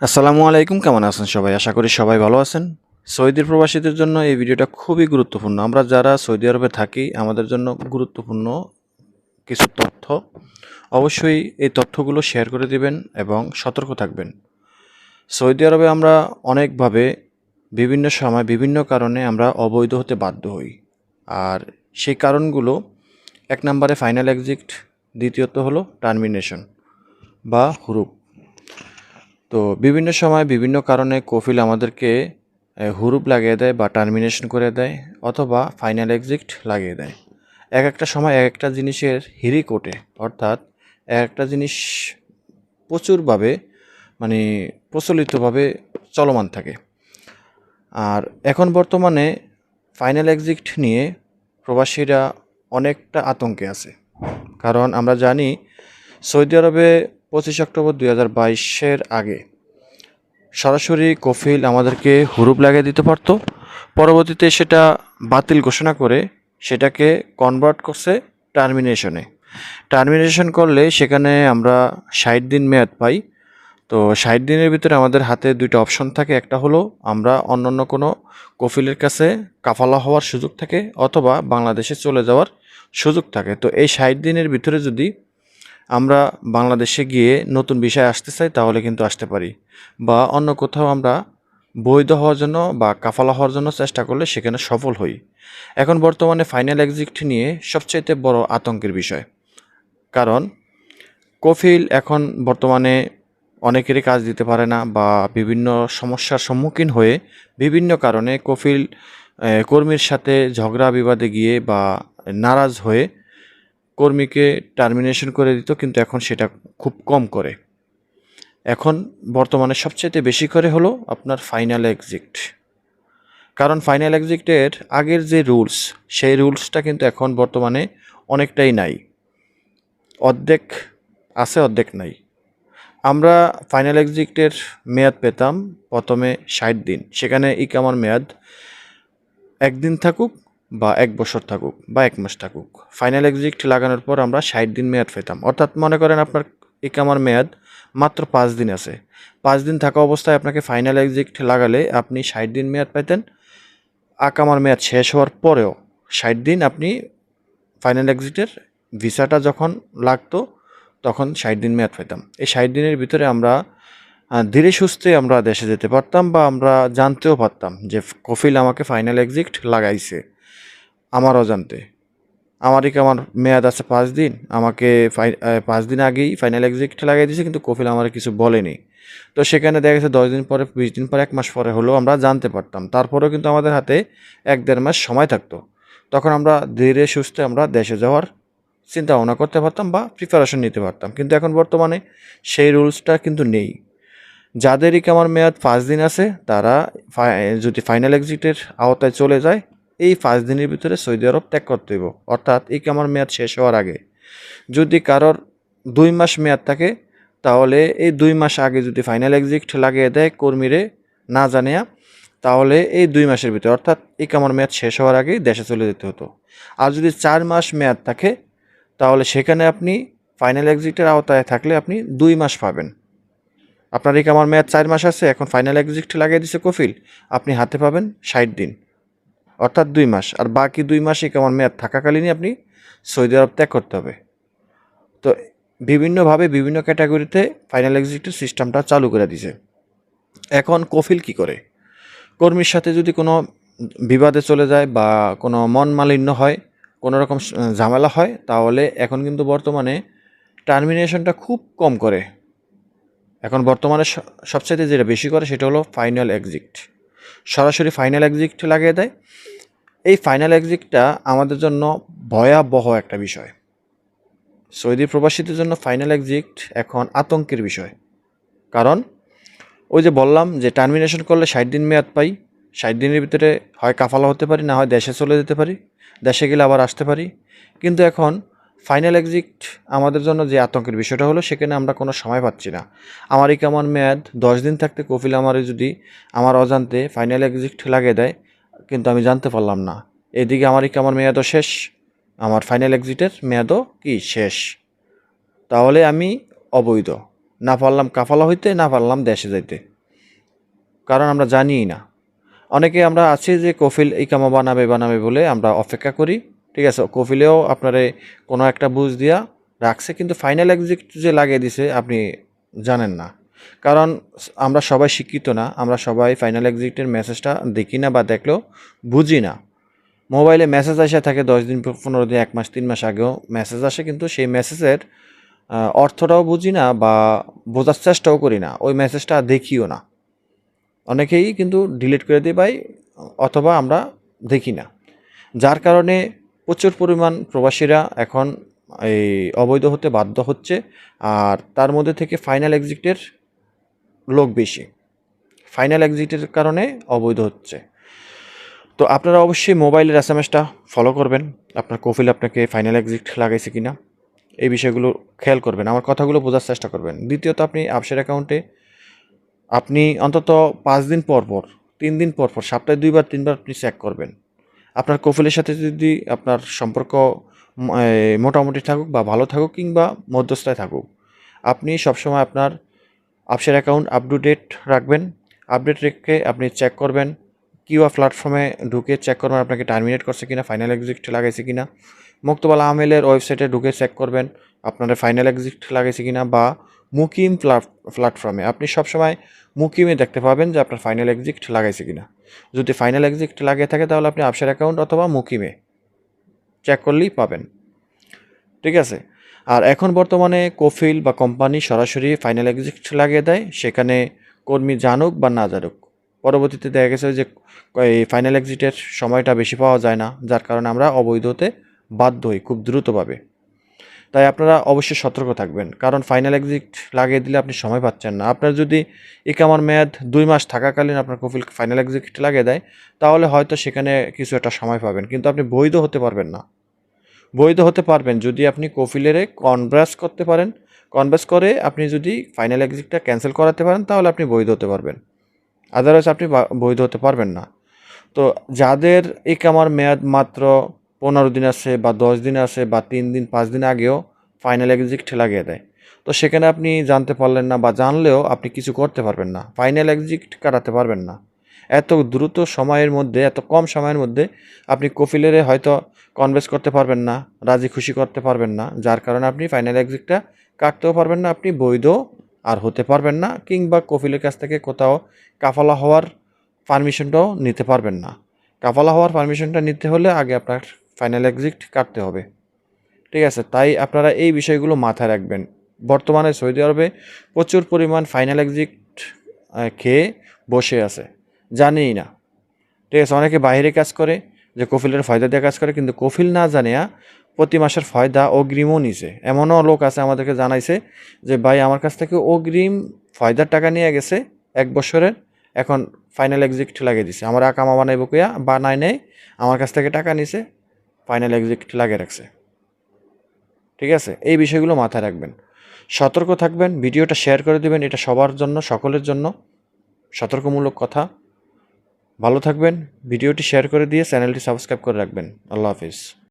আসসালামু আলাইকুম, কেমন আছেন সবাই? আশা করি সবাই ভালো আছেন। সৌদির প্রবাসীদের জন্য এই ভিডিওটা খুবই গুরুত্বপূর্ণ। আমরা যারা সৌদি আরবে থাকি, আমাদের জন্য গুরুত্বপূর্ণ কিছু তথ্য। অবশ্যই এই তথ্যগুলো শেয়ার করে দিবেন এবং সতর্ক থাকবেন। সৌদি আরবে আমরা অনেকভাবে বিভিন্ন সময়, বিভিন্ন কারণে আমরা অবৈধ হতে বাধ্য হই। আর সেই কারণগুলো এক নম্বরে ফাইনাল এক্সিট দ্বিতীয়ত হলো টার্মিনেশন বা হুরুপ। তো বিভিন্ন সময় বিভিন্ন কারণে কফিল আমাদেরকে হুরুপ লাগিয়ে দেয় বা টার্মিনেশন করে দেয় অথবা ফাইনাল এক্সিট লাগিয়ে দেয়। এক একটা সময় এক একটা জিনিসের হিরিক ওঠে, অর্থাৎ এক একটা জিনিস প্রচুরভাবে মানে প্রচলিতভাবে চলমান থাকে। আর এখন বর্তমানে ফাইনাল এক্সিট নিয়ে প্রবাসীরা অনেকটা আতঙ্কে আছে। কারণ আমরা জানি সৌদি আরবে পঁচিশ অক্টোবর দুই হাজার বাইশের আগে। সরাসরি কফিল আমাদেরকে হুরুপ লাগিয়ে দিতে পারতো। পরবর্তীতে সেটা বাতিল ঘোষণা করে সেটাকে কনভার্ট করছে টার্মিনেশনে টার্মিনেশন করলে সেখানে আমরা ষাট দিন মেয়াদ পাই। তো ষাট দিনের ভিতরে আমাদের হাতে দুইটা অপশন থাকে। একটা হলো আমরা অন্য অন্য কোনো কফিলের কাছে কাফালা হওয়ার সুযোগ থাকে অথবা বাংলাদেশে চলে যাওয়ার সুযোগ থাকে। তো এই ষাট দিনের ভিতরে যদি আমরা বাংলাদেশে গিয়ে নতুন বিষয় আসতে চাই, তাহলে কিন্তু আসতে পারি। বা অন্য কোথাও আমরা বৈধ হওয়ার জন্য বা কাফালা হওয়ার জন্য চেষ্টা করলে সেখানে সফল হই। এখন বর্তমানে ফাইনাল এক্সিট নিয়ে সবচাইতে বড় আতঙ্কের বিষয়। কারণ কফিল এখন বর্তমানে অনেকেরই কাজ দিতে পারে না বা বিভিন্ন সমস্যার সম্মুখীন হয়ে বিভিন্ন কারণে কফিল কর্মীর সাথে ঝগড়া বিবাদে গিয়ে বা নারাজ হয়ে কর্মীকে টার্মিনেশন করে দিত, কিন্তু এখন সেটা খুব কম করে। এখন বর্তমানে সবচেয়ে বেশি করে হলো আপনার ফাইনাল এক্সিট কারণ ফাইনাল এক্সিটের আগের যে রুলস সেই রুলসটা কিন্তু এখন বর্তমানে অনেকটাই নাই। অর্ধেক আছে, অর্ধেক নাই। আমরা ফাইনাল এক্সিটের মেয়াদ পেতাম প্রথমে ষাট দিন। সেখানে ইকামার মেয়াদ। একদিন থাকুক বা এক বছর থাকুক বা এক মাস থাকুক। ফাইনাল এক্সিট লাগানোর পর আমরা ষাট দিন মেয়াদ পেতাম। অর্থাৎ মনে করেন আপনার ইকামার মেয়াদ মাত্র পাঁচ দিন আছে। পাঁচ দিন থাকা অবস্থায় আপনাকে ফাইনাল এক্সিট লাগালে আপনি ষাট দিন মেয়াদ পাইতেন। আকামার মেয়াদ শেষ হওয়ার পরেও ষাট দিন আপনি ফাইনাল এক্সিটের ভিসাটা যখন লাগতো, তখন ষাট দিন মেয়াদ পেতাম এই ষাট দিনের ভিতরে আমরা ধীরে সুস্থে আমরা দেশে যেতে পারতাম বা আমরা জানতেও পারতাম যে কফিল আমাকে ফাইনাল এক্সিট লাগাইছে। আমার অজান্তে। আমারই আমার মেয়াদ আছে পাঁচ দিন? আমাকে পাঁচ দিন আগেই ফাইনাল এক্সিট লাগিয়ে দিয়েছে, কিন্তু কফিল আমার কিছু বলেনি। তো সেখানে দেখা গেছে দশ দিন পরে, বিশ দিন পরে, এক মাস পরে হলেও আমরা জানতে পারতাম। তারপরেও কিন্তু আমাদের হাতে এক দেড় মাস সময় থাকতো। তখন আমরা ধীরে সুস্থে আমরা দেশে যাওয়ার চিন্তা ভাবনা করতে পারতাম বা প্রিপারেশন নিতে পারতাম। কিন্তু এখন বর্তমানে সেই রুলসটা কিন্তু নেই। যাদেরই আমার মেয়াদ পাঁচ দিন আছে, তারা যদি ফাইনাল এক্সিটের আওতায় চলে যায় এই পাঁচ দিনের ভিতরে সৌদি আরব ত্যাগ করতে হইব। অর্থাৎ এই আমার মেয়াদ শেষ হওয়ার আগে। যদি কারোর দুই মাস মেয়াদ থাকে, তাহলে এই দুই মাস আগে যদি ফাইনাল এক্সিট লাগিয়ে দেয় কর্মীরে না জানিয়া, তাহলে এই দুই মাসের ভিতরে, অর্থাৎ এই আমার মেয়াদ শেষ হওয়ার আগেই দেশে চলে যেতে হতো। আর যদি চার মাস মেয়াদ থাকে, তাহলে সেখানে আপনি ফাইনাল এক্সিটের আওতায় থাকলে আপনি দুই মাস পাবেন। আপনার এই আমার মেয়াদ চার মাস আছে, এখন ফাইনাল এক্সিট লাগিয়ে দিছে কফিল, আপনি হাতে পাবেন ষাট দিন। অর্থাৎ দুই মাস। আর বাকি দুই মাস এই আমার মেয়াদ থাকাকালীনই আপনি সৌদি আরব ত্যাগ করতে হবে। তো বিভিন্নভাবে বিভিন্ন ক্যাটাগরিতে ফাইনাল এক্সিটের সিস্টেমটা চালু করে দিছে। এখন কফিল কি করে? কর্মীর সাথে যদি কোনো বিবাদে চলে যায় বা কোনো মন মালিন্য হয়, কোনো রকম ঝামেলা হয়, তাহলে এখন কিন্তু বর্তমানে টার্মিনেশনটা খুব কম করে। এখন বর্তমানে সবচাইতে যেটা বেশি করে সেটা হলো ফাইনাল এক্সিট সরাসরি ফাইনাল এক্সিট লাগিয়ে দেয়। এই ফাইনাল এক্সিটটা আমাদের জন্য ভয়াবহ একটা বিষয়। সৌদি প্রবাসীদের জন্য ফাইনাল এক্সিট এখন আতঙ্কের বিষয়। কারণ ওই যে বললাম যে টার্মিনেশন করলে ষাট দিন মেয়াদ পাই, ষাট দিনের ভিতরে হয় কাফালা হতে পারি, না হয় দেশে চলে যেতে পারি, দেশে গেলে আবার আসতে পারি। কিন্তু এখন ফাইনাল এক্সিট আমাদের জন্য যে আতঙ্কের বিষয়টা হলো, সেখানে আমরা কোনো সময় পাচ্ছি না। আমার এই কেমন মেয়াদ দশ দিন থাকতে কফিল আমারে যদি আমার অজান্তে ফাইনাল এক্সিট লাগিয়ে দেয়, কিন্তু আমি জানতে পারলাম না। এদিকে আমার এই কেমন মেয়াদও শেষ, আমার ফাইনাল এক্সিটের মেয়াদও কি শেষ? তাহলে আমি অবৈধ। না পারলাম কাফালা হইতে, না পারলাম দেশে যাইতে। কারণ আমরা জানিই না। অনেকে আমরা আছি যে কফিল ইকামা বানাবে বানাবে বলে আমরা অপেক্ষা করি। ঠিক আছে, কফিলেও আপনারে কোনো একটা বুঝ দিয়া রাখছে, কিন্তু ফাইনাল এক্সিট যে লাগিয়ে দিছে আপনি জানেন না। কারণ আমরা সবাই শিক্ষিত না, আমরা সবাই ফাইনাল এক্সিটের মেসেজটা দেখি না বা দেখলেও বুঝি না। মোবাইলে মেসেজ আসে থাকে দশ দিন, পনেরো দিন, এক মাস, তিন মাস আগেও মেসেজ আসে, কিন্তু সেই মেসেজের অর্থটাও বুঝি না বা বোঝার চেষ্টাও করি না, ওই মেসেজটা দেখিও না। অনেকেই কিন্তু ডিলিট করে দিই পাই অথবা আমরা দেখি না। যার কারণে প্রচুর পরিমাণ প্রবাসীরা এখন এই অবৈধ হতে বাধ্য হচ্ছে, আর তার মধ্যে থেকে ফাইনাল এক্সিটের লোক বেশি। ফাইনাল এক্সিটের কারণে অবৈধ হচ্ছে। তো আপনারা অবশ্যই মোবাইলের এস এম এসটা ফলো করবেন। আপনার কফিল আপনাকে ফাইনাল এক্সিট লাগাইছে কিনা, এই বিষয়গুলো খেয়াল করবেন। আমার কথাগুলো বোঝার চেষ্টা করবেন। দ্বিতীয়ত, আপনি আপসের অ্যাকাউন্টে আপনি অন্তত পাঁচ দিন পর পর, তিন দিন পর পর, সপ্তাহে দুইবার, তিনবার আপনি চেক করবেন। আপনার কফিলের সাথে যদি আপনার সম্পর্ক মোটামুটি থাকুক বা ভালো থাকুক কিংবা মধ্যস্থায় থাকুক, আপনি সবসময় আপনার আপসের অ্যাকাউন্ট আপ টু ডেট রাখবেন। আপডেট রেখে আপনি চেক করবেন, কিউআর প্ল্যাটফর্মে ঢুকে চেক করবেন আপনাকে টার্মিনেট করছে কিনা ফাইনাল এক্সিট লাগাইছে কিনা। মুক্তবালা আমেলের ওয়েবসাইটে ঢুকে চেক করবেন আপনার ফাইনাল এক্সিট লাগাইছে কিনা বা মুকিম প্ল্যাটফর্মে। আপনি সবসময় মুকিমে দেখতে পাবেন যে আপনার ফাইনাল এক্সিট লাগাইছে কিনা। যদি ফাইনাল এক্সিট লাগিয়ে থাকে তাহলে আপনি আপসের অ্যাকাউন্ট অথবা মুকিমে চেক করলেই পাবেন। ঠিক আছে? আর এখন বর্তমানে কোফিল বা কোম্পানি সরাসরি ফাইনাল এক্সিট লাগিয়ে দেয়, সেখানে কর্মী জানুক বা না জানুক। পরবর্তীতে দেখা গেছে যে এই ফাইনাল এক্সিটের সময়টা বেশি পাওয়া যায় না, যার কারণে আমরা অবৈধ হতে বাধ্য হই খুব দ্রুতভাবে। তাই আপনারা অবশ্যই সতর্ক থাকবেন। কারণ ফাইনাল এক্সিট লাগিয়ে দিলে আপনি সময় পাচ্ছেন না। আপনার যদি ইকামার মেয়াদ দুই মাস থাকাকালীন আপনার কফিল ফাইনাল এক্সিট লাগিয়ে দেয়, তাহলে হয়তো সেখানে কিছু একটা সময় পাবেন। কিন্তু আপনি বৈধ হতে পারবেন না। বৈধ হতে পারবেন যদি আপনি কফিলেরে কনভার্স করতে পারেন। কনভার্স করে আপনি যদি ফাইনাল এক্সিটটা ক্যান্সেল করাতে পারেন, তাহলে আপনি বৈধ হতে পারবেন। আদারওয়াইজ আপনি বৈধ হতে পারবেন না। তো যাদের ইকামার মেয়াদ মাত্র পনেরো দিন আসে বা দশ দিন আসে বা তিন দিন, পাঁচ দিন আগেও ফাইনাল এক্সিট লাগিয়ে দেয়। তো সেখানে আপনি জানতে পারলেন না বা জানলেও আপনি কিছু করতে পারবেন না ফাইনাল এক্সিট কাটাতে পারবেন না। এত দ্রুত সময়ের মধ্যে, এত কম সময়ের মধ্যে আপনি কফিলেরে হয়তো কনভেন্স করতে পারবেন না, রাজি খুশি করতে পারবেন না, যার কারণে আপনি ফাইনাল এক্সিটটা কাটতেও পারবেন না, আপনি বৈধ আর হতে পারবেন না কিংবা কফিলের কাছ থেকে কোথাও কাফালা হওয়ার পারমিশনটাও নিতে পারবেন না। কাফালা হওয়ার পারমিশনটা নিতে হলে আগে আপনার ফাইনাল এক্সিট কাটতে হবে। ঠিক আছে, তাই আপনারা এই বিষয়গুলো মাথায় রাখবেন। বর্তমানে সৌদি আরবে প্রচুর পরিমাণ ফাইনাল এক্সিট খেয়ে বসে আছে। জানেই না। ঠিক আছে, অনেকে বাইরে কাজ করে, যে কফিলের ফয়দা দিয়ে কাজ করে, কিন্তু কফিল না জানিয়া প্রতি মাসের ফয়দা অগ্রিমও নিছে। এমনও লোক আছে আমাদেরকে জানাইছে যে, ভাই, আমার কাছ থেকে অগ্রিম ফয়দার টাকা নিয়ে গেছে, এক বছরের, এখন ফাইনাল এক্সিট লাগিয়ে দিছে। আমার আকামা বানাইব কইয়া বানায় নেই, আমার কাছ থেকে টাকা নিছে ফাইনাল এক্সিট লাগিয়ে রাখছে। ঠিক আছে? এই বিষয়গুলো মাথায় রাখবেন। সতর্ক থাকবেন, ভিডিওটা শেয়ার করে দেবেন, এটা সবার জন্য, সকলের জন্য। সতর্কমূলক কথা। ভালো থাকবেন, ভিডিওটি শেয়ার করে দিয়ে চ্যানেলটি সাবস্ক্রাইব করে রাখবেন। আল্লাহ হাফিজ।